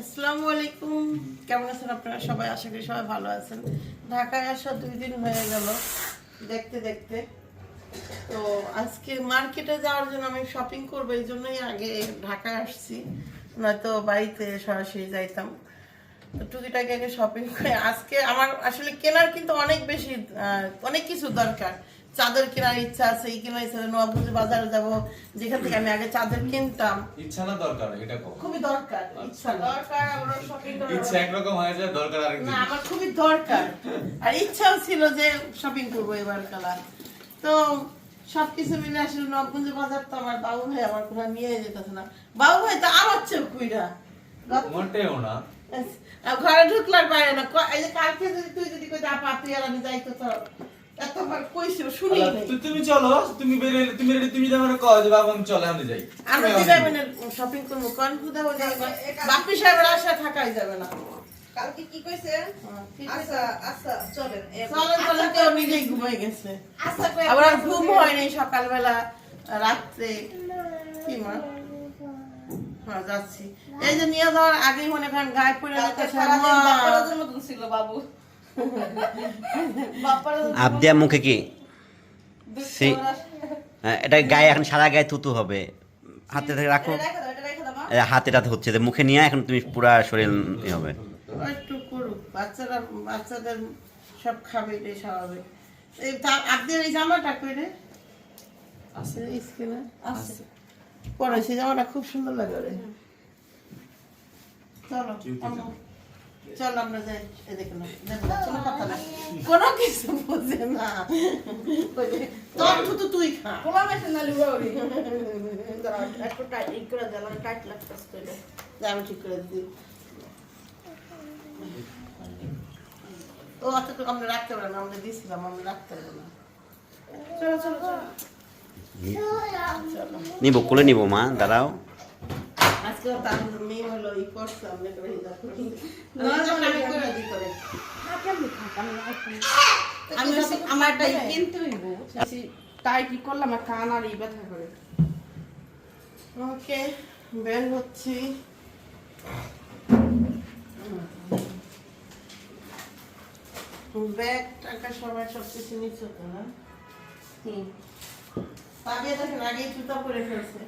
আসসালামু আলাইকুম। কেমন আছেন আপনারা? সবাই আশা করি সবাই ভালো আছেন। ঢাকায় আসা দুই দিন হয়ে গেল দেখতে দেখতে। তো আজকে মার্কেটে যাওয়ার জন্য আমি শপিং করব, এই জন্যই আগে ঢাকায় আসছি। নয়তো বাড়িতে সরাসরি যাইতাম। তো আগে শপিং করে, আজকে আমার আসলে কেনার কিন্তু অনেক বেশি অনেক কিছু দরকার। চাদর কেনার ইচ্ছা আছে এই কেনার ইচ্ছা আছে নবাবগঞ্জ বাজারে যাব যেখান থেকে আমি আগে চাদর কিনতাম। ইচ্ছা না দরকার এটা কম। খুবই দরকার ইচ্ছা দরকার আমরা শপিং করব। ইচ্ছা একরকম হয়ে যায় দরকার আরেক না আমার খুবই দরকার। আর ইচ্ছাও ছিল যে শপিং করব এবার কালার। তো সবকিছু মিলে আসলে নবগঞ্জ বাজার তো আমার বাবু ভাই আমার কোনো নিয়ে যেতেছে না। বাবু ভাই তো আমার চেয়ে কুইরা মোটেও না। আর ঘরে ঢুকলার বাইরে না। এই যে কালকে যদি তুই যদি কই আপা তুই আর আমি যাইতো তো এতবার কইছো শুনি নাই। তু- তুমি চলো তুমি বেরিয়ে তুমি ready, তুমি যদি আমার কও যে বাবা আমি চলে আমি যাই। আমি দিদাই আসব। বোনের শপিং করব কোন খুদা হয়ে বাপি সাহেবের আশা থাকাই যাবে না। কালকে কি কইছে? ঠিক আছে। আচ্ছা আচ্ছা চলেন চলেন চলেন কেউ নিজেই ঘুমাই গেছে। আচ্ছা আবার ঘুম হয় নাই সকালবেলা রাত্রে। কি মা? হ্যাঁ যাচ্ছি। এই যে নিয়ে যাওয়ার আগেই মনে করেন গায়ে পড়ে ছিল বাবু। জন্য আবদিয়া মুখে কি? সেই হ্যাঁ, এটা গায়ে এখন সারা গায়ে থুতু হবে। হাতে থেকে রাখো। হাতে টাতে হচ্ছে যে মুখে নিয়ে এখন তুমি পুরা শরীর হবে। বাচ্চারা বাচ্চাদের সব খাবে এটাই স্বাভাবিক। এই তা- আপনার এই জামাটা কইরে আছে। স্কিনে? পরে সেই জামাটা খুব সুন্দর লাগে রে চলো। চল আমরা যাই এদিকে না। কোনো কথা না কোনো কিছু বুঝে না। তোর থুতু তুই খা। পোলা মেশে না লিবা ওরি। একটু টাইট ই করে দাও টাইট লাগতেছে তো এটা। আমি ঠিক করে দিই। ও অতটুকু আমরা রাখতে পারব না আমরা দিয়েছিলাম আমরা রাখতে পারব না। চলো চলো চলো চলো। নিব কোলে নিব মা দাঁড়াও। আজকে তার মেয়ে হলো ই করছে আমরা করে হিজাব আমি করে দিই করে আমি হচ্ছে আমারটা ই কিনতে হইব টাইট ই করলাম আর কান আর ই ব্যথা করে ওকে বের হচ্ছি ব্যাগ টাকা সবাই সব কিছু নিচ্ছে তো না হুম তাবিয়ে দেখেন আগেই জুতা পরে ফেলছে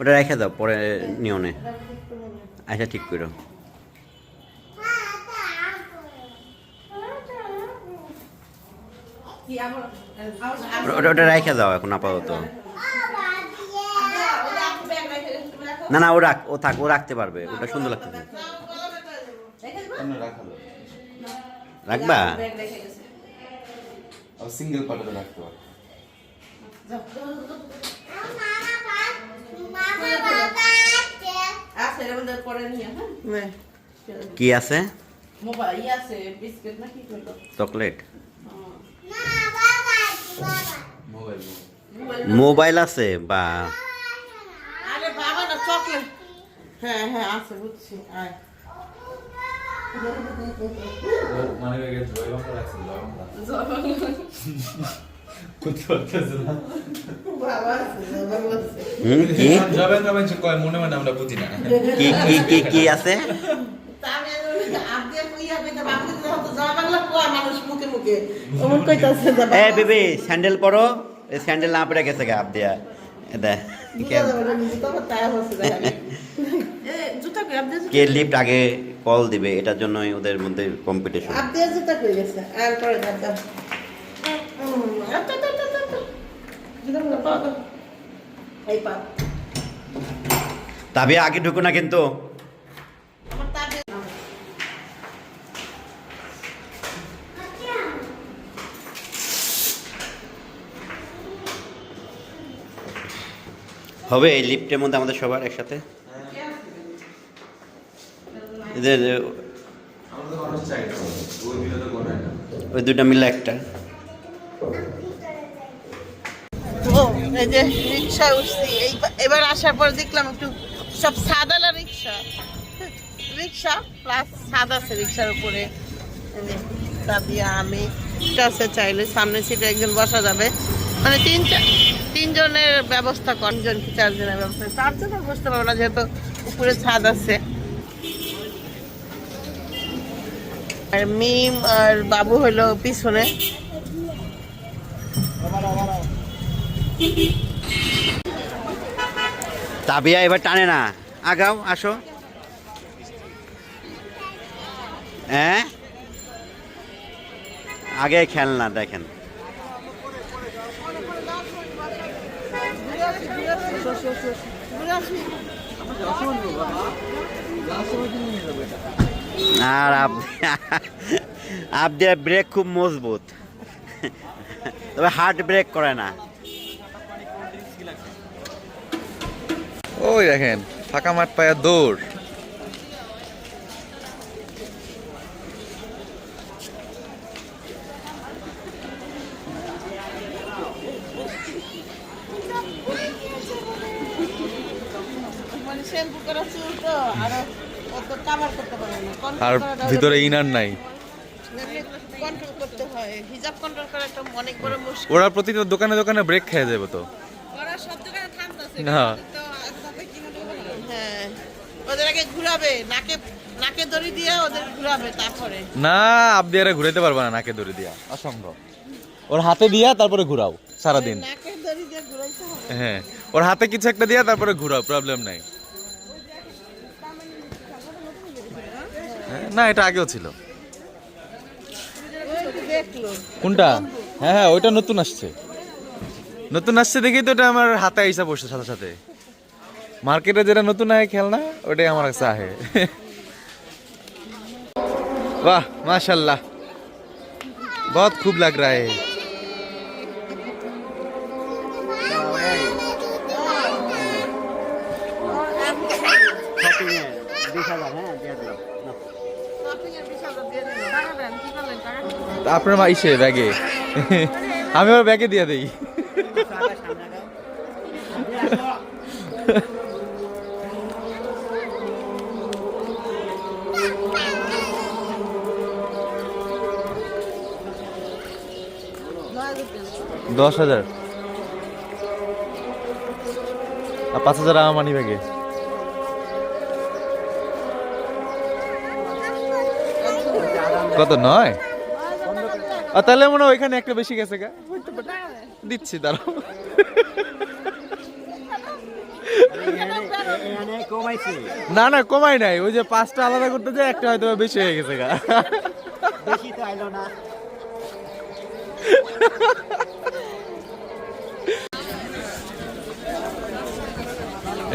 ওটা রেখে দাও পরে করে নে। আচ্ছা ঠিক করো। ওটা- ওটা ওটা রেখে দাও এখন আপাতত। না না ও রাখ ও থাক ও রাখতে পারবে ওটা সুন্দর লাগতেছে। রাখবা? সিঙ্গেল পার্টে রাখতে পারো আচ্ছা এর মধ্যে পরে নিয়ে হ্যাঁ নে। কি আছে? মোবাইল আছে বিস্কিট না কি করল চকলেট। মোবাইল মোবাইল আছে বা। হ্যাঁ হ্যাঁ আছে বুঝছি আয়। মানে করতে পারতেছে না কি জয় বাংলা মানুষ কয় মনে মনে আমরা বুঝি না কি কি কি কি আছে বাবা কইতে হতো জয় বাংলা কোয়া মানুষ মুখে মুখে ওমন কইতাছে যে এ বেবি স্যান্ডেল পরো স্যান্ডেল না পরে গেছে গা জুতা কই আপনি কে লিফট আগে কল দিবে এটার জন্যই ওদের মধ্যে কম্পিটিশন আপনি জুতা কই গেছে? আর পরে তবে আগে ঢুকো না কিন্তু। হবে এই লিফটের মধ্যে আমাদের সবার একসাথে? এদের ওই দুটা মিলে একটা। এই যে রিক্সায় উঠছি। এই এবার আসার পর দেখলাম একটু সব সাদালা রিক্সা। রিক্সা প্লাস সাদা আছে রিক্সার উপরে। দাদিয়া আমি আছে চাইলে সামনে সিটে একজন বসা যাবে। মানে তিন তিনজনের ব্যবস্থা তিনজন কি চারজনের ব্যবস্থা? চারজনের বসতে পারব না যেহেতু উপরে ছাদ আছে। আর মিম আর বাবু হলো পিছনে। তাবিয়া এবার টানে না। আগাও, আসো। হ্যাঁ? আগে খেলনা, দেখেন। আর আপদের ব্রেক খুব মজবুত। তবে হার্ট ব্রেক করে না। ওই দেখেন ফাঁকা মাঠ পায়া দৌড়। মানে আর ভিতরে ইনার নাই। মুশকিল। ওরা প্রতিটা দোকানে দোকানে ব্রেক খেয়ে যাবে তো। না হ্যাঁ ওদের আগে ঘুরাবে নাকে নাকে দড়ি দিয়ে ওদের ঘুরাবে তারপরে। না আপনি আর ঘুরাইতে পারবে না নাকে দড়ি দিয়া অসম্ভব। ওর হাতে দিয়া তারপরে ঘুরাও সারাদিন। নাকে দড়ি দিয়ে ঘুরাইতে হবে। হ্যাঁ ওর হাতে কিছু একটা দিয়া তারপরে ঘুরাও প্রবলেম নাই। হ্যাঁ, না এটা আগেও ছিল। কোনটা? হ্যাঁ হ্যাঁ ওইটা নতুন আসছে। নতুন আসছে দেখি তো এটা আমার হাতে আইসা পড়ছে সাথে সাথে। মার্কেটে যেটা নতুন আয় খেলনা ওটাই আমার কাছে আহে वाह माशाल्लाह बहुत खूब लग रहा है আপনার মা ইসে ব্যাগে আমি ওর ব্যাগে দিয়ে দেই দশ হাজার। আর পাঁচ হাজার আমার মানি ব্যাগে কত, নয়? আর তাহলে মনে হয় ওইখানে একটা বেশি গেছে গা। দিচ্ছি, দাঁড়াও। না না, কমাই নাই। ওই যে পাঁচটা আলাদা করতে যায় একটা হয়তো বেশি হয়ে গেছে গা।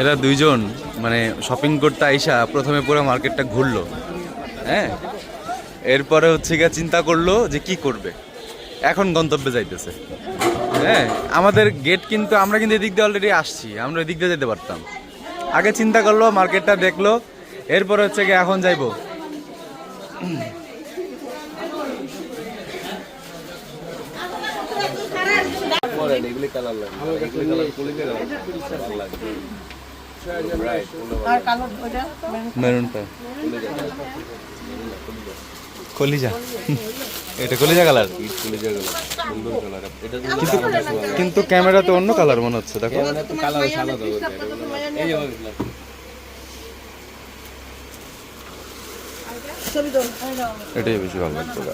এরা দুইজন মানে শপিং করতে আইসা প্রথমে পুরো মার্কেটটা ঘুরলো। হ্যাঁ? এরপরে হচ্ছে গিয়ে চিন্তা করল যে কি করবে। এখন গন্তব্যে যাইতেছে। হ্যাঁ? আমাদের গেট কিন্তু, আমরা কিন্তু এদিক দিয়ে অলরেডি আসছি, আমরা এদিক দিয়ে যেতে পারতাম। আগে চিন্তা করল, মার্কেটটা দেখল, এরপরে হচ্ছে গিয়ে এখন যাইবো। আর কালো ওটা মেরুনটা। কলিজা। এটা কলিজা কালার? কিন্তু কিন্তু ক্যামেরাতে অন্য কালার মনে হচ্ছে দেখো। এটাই বেশি ভালো লাগতো গা।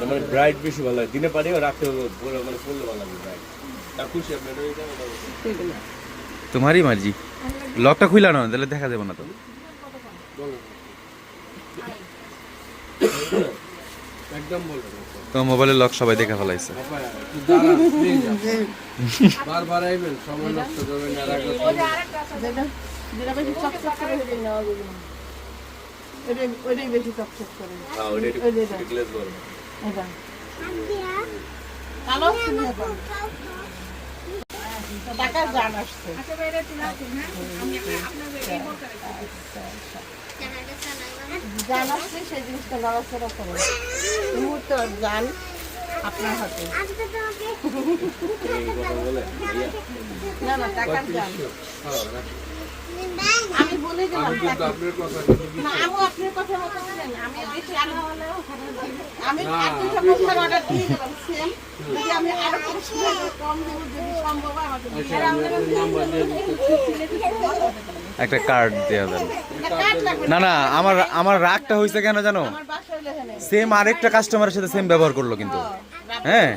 মানে ব্রাইট বেশি ভালো লাগে। দিনে পারি হবে পুরো মানে ফুল ভালো লাগে ব্রাইট তা খুশি আপনার তোমারই মার্জি। লকটা খুইলা না তাহলে দেখা যাবে না তো। একদম তো মোবাইলের লক সবাই দেখে ফেলাইছে। বারবার আইবেন সময় নষ্ট করবেন বেশি চকচক করে। ওইটাই। ওইটাই করে হ্যাঁ জান জান আসছে সেই জিনিসটা নড়াচড়া করে। মুহূর্তে জান আপনার হাতে। এই কথা বলে? ভাইয়া না না টাকার দাম আমি বলে দিলাম না আমি আপনার কথা মতো বলেন আমি বেশি আনা হলেও আমি এক দুইটা মশলার অর্ডার দিয়ে দিলাম সেম যদি আমি আরও কম দেবো যদি সম্ভব আমাকে দিন। আর আপনারা একটা কার্ড দেওয়া লাগবে। না না আমার আমার রাগটা হয়েছে কেন জানো? সেম আরেকটা কাস্টমারের সাথে সেম ব্যবহার করল কিন্তু। হ্যাঁ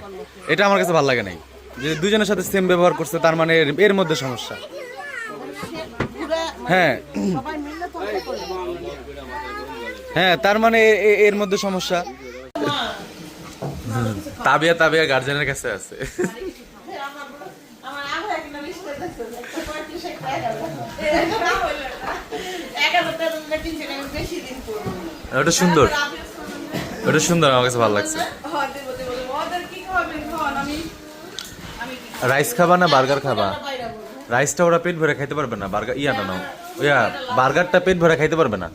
এটা আমার কাছে ভালো লাগে নাই। যে দুজনের সাথে সেম ব্যবহার করছে তার মানে এর- এর মধ্যে সমস্যা। হ্যাঁ। হ্যাঁ তার মানে এর মধ্যে সমস্যা। তাবিয়া তাবিয়া গার্জেনের কাছে আছে। ওটা সুন্দর। ওটা সুন্দর আমার কাছে ভালো লাগছে। হ্যাঁ রাইস খাবা না বার্গার খাবা? রাইসটা ওরা পেট ভরে খাইতে পারবে না বার্গার ইয়াটা নাও ইয়া বার্গারটা পেট ভরে খাইতে পারবে না।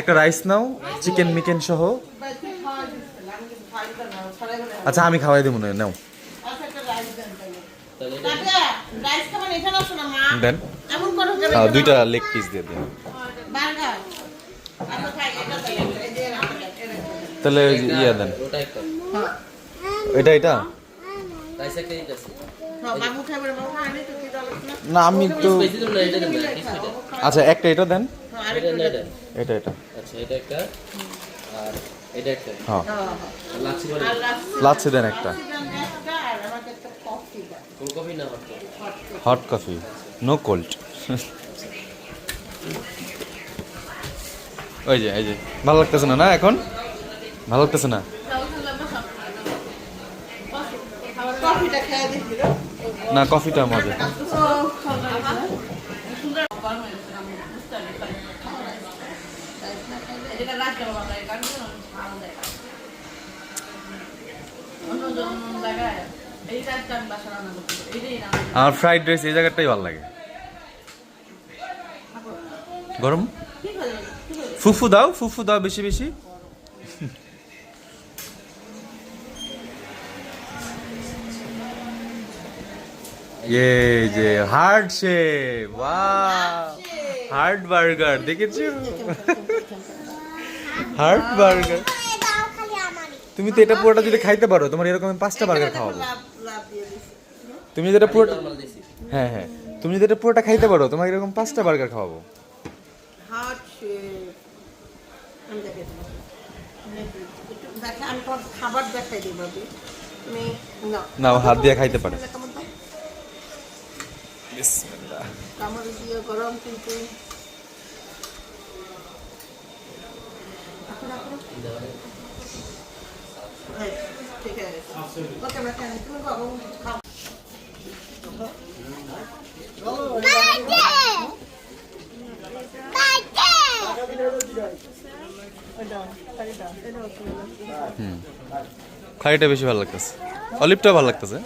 একটা রাইস নাও চিকেন মিকেন সহ। না আচ্ছা আমি খাওয়াই দেবো না নাও। দেন। না দুইটা লেগ পিস দিয়ে দিন। তাহলে ইয়া দেন। এটা এটা? না আমি তো আচ্ছা একটা এটা দেন। হ্যাঁ এটা এটা আচ্ছা এটা একটা আর এটা একটা। হ্যাঁ। লাচ্ছি দেন একটা। একটা আর আমাকে একটা কফি দাও কোন কফি না হট কফি নো কোল্ড ওই যে এই যে ভালো লাগতেছে না না এখন? ভালো লাগতেছে না? কফিটা খেয়ে দেখি রে। না, কফিটা মজা আমার ফ্রাইড রাইস এই জায়গাটাই ভালো লাগে। গরম? ফুফু দাও ফুফু দাও বেশি বেশি। এই যে হার্ড শেপ হার্ড বার্গার দেখেছ হার্ড বার্গার। তুমি তো এটা পুরোটা যদি খাইতে পারো তোমার এরকম পাঁচটা বার্গার খাওয়াবো। দিয়ে তুমি যেটা পুরোটা হ্যাঁ হ্যাঁ। তুমি যদি এটা পুরোটা খাইতে পারো তোমাকে এরকম পাঁচটা বার্গার খাওয়াবো। Heart shape. আমি দেখে দিই একটু দেখা আমি তোমার খাবার দেখাই দিই বাবু তুমি না না ও হাত দিয়ে খাইতে পারে কামড় দিয়ে গরম কিন্তু খাইটা বেশি ভালো লাগতেছে। অলিভটা ভালো লাগতেছে।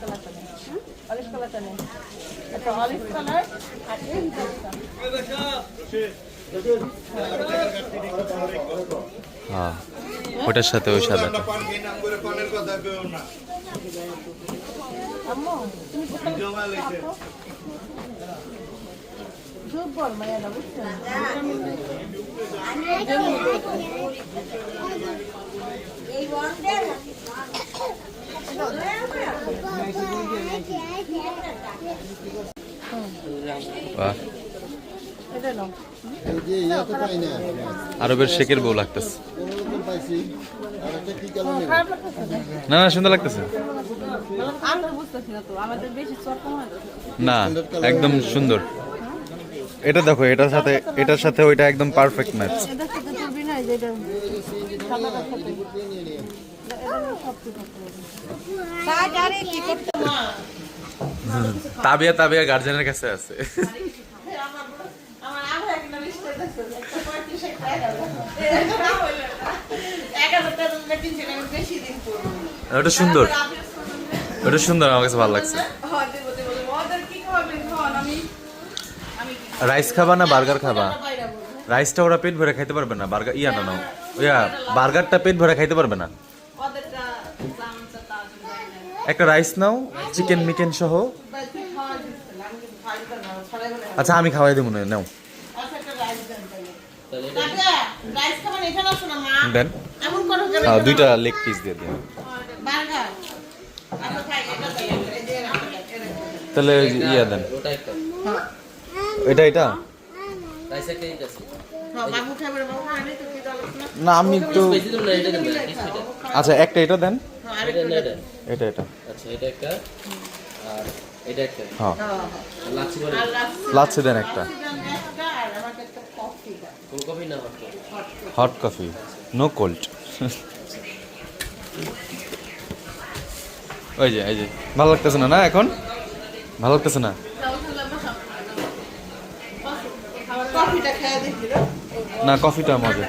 কালারটা কালারটা নেই এই হ্যাঁ ওটার সাথে ওই সাদাটা। দুর্বল আরবের শেখের বউ লাগতেছে। না না, সুন্দর লাগতেছে। না, একদম সুন্দর। এটা দেখো, এটার সাথে এটার সাথে ওইটা একদম পারফেক্ট ম্যাচ তাবিয়া তাবিয়া গার্জেনের কাছে আছে। ওটা সুন্দর। ওটা সুন্দর, আমার কাছে ভালো লাগছে। রাইস খাবা না বার্গার খাবা? রাইসটা ওরা পেট ভরে খাইতে পারবে না বার্গার ইয়া না ইয়া বার্গারটা পেট ভরে খাইতে পারবে না ওদেরটা দামটা তার জন্য দেয় না। একটা রাইস নাও চিকেন মিকেন সহ। আচ্ছা আমি খাওয়াই দেবো, না নাও। দেন। দুইটা লেগ পিস দিয়ে দিন। তাহলে ইয়া দেন। এটা এটা? না? আমি তো আচ্ছা একটা এটা দেন। এটা। এটা আচ্ছা এটা একটা। আর এটা একটা। হ্যাঁ। হ্যাঁ, হ্যাঁ। লাচ্ছি বলে লাচ্ছি- লাচ্ছি দেন একটা। একটা কফি দেন। কোন coffee hot hot coffee no cold ওই যে এই যে ভালো লাগতেছে না না এখন? ভালো লাগতেছে না। না? কফিটা মজা।